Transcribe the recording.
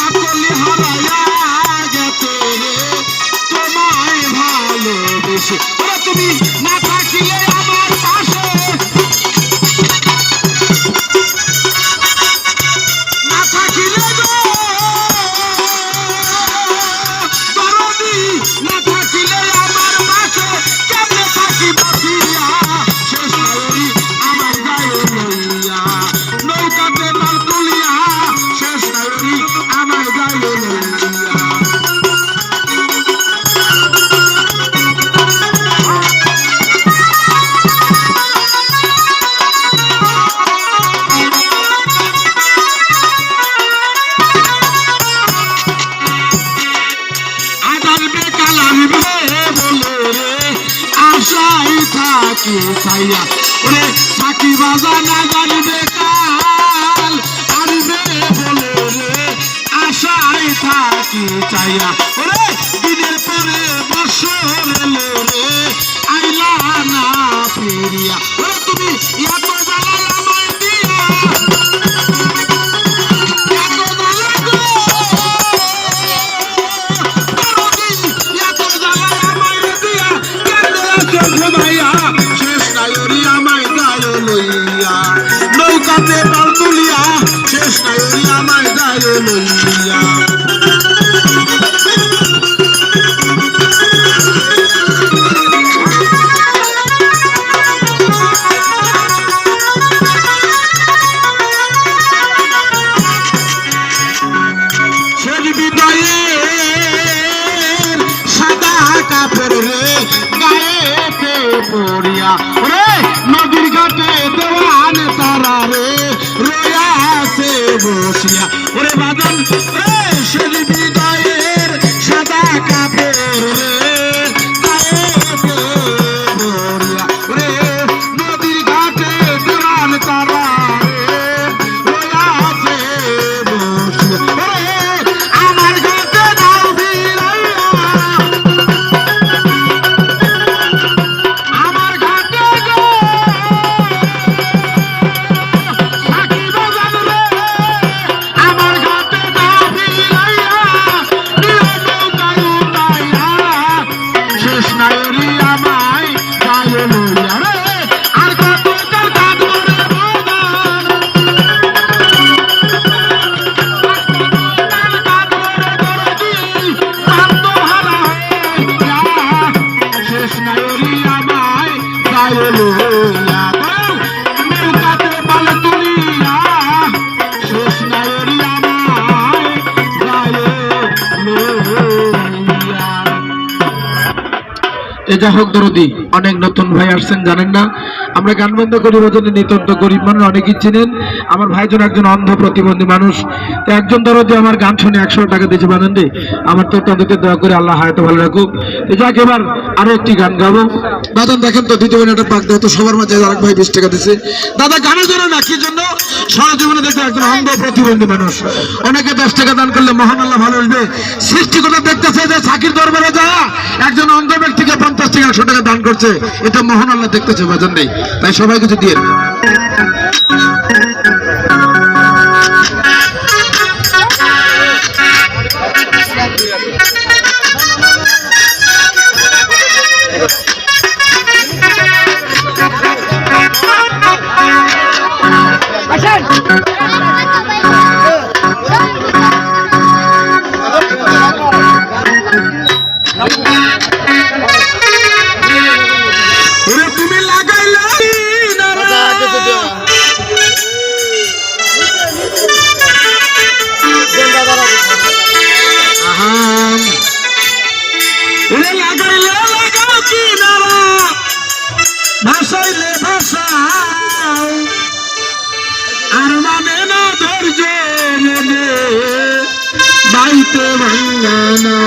সকলে হারাইয়া রে। তোমায় ভালোবেসে। তুমি থাকি সাইয়া ওরে সাকি বাজা না জানবে কাল আনবে বলে রে, আশায় থাকি চাইয়া ওরে লইয়া রে পড়িয়া রে নদীর ঘাটে দেওয়ান তারা রে রয়াছে বসিয়া। ওরে বাদন এ যা হোক দরদি, অনেক নতুন ভাই আসছেন, জানেন না। আমরা গান বন্ধ করি নিতন্ত গরিব মানুষ, অনেকেই চিনেন। আমার ভাইজন একজন অন্ধ প্রতিবন্ধী মানুষ। তো একজন দরদি আমার গান শুনে একশো টাকা দিয়েছে আমার তো তাদেরকে দয়া করে আল্লাহ ভালো রাখুক। এবার আরও একটি গান গাবো। দাদা, দেখেন তো, দ্বিতীয় একটা পাক তো সবার মাঝে আরেক ভাই বিশ টাকা দিছে। দাদা গানের জন্য না, কি জন্য? সারা দেখতে একজন অন্ধ প্রতিবন্ধী মানুষ। অনেকে দশ টাকা দান করলে মহান আল্লাহ ভালোবাসবে সৃষ্টিকর্তা দেখতেছে যে, সাকির একজন একশো টাকা দান করছে। এটা মহান আল্লাহ দেখতেছে বাজার নেই। তাই সবাই কিছু দিয়ে ভাসাইলে ভাসাও আর মানে না ধৈর্য মনে বাইতে ভাঙ্গানা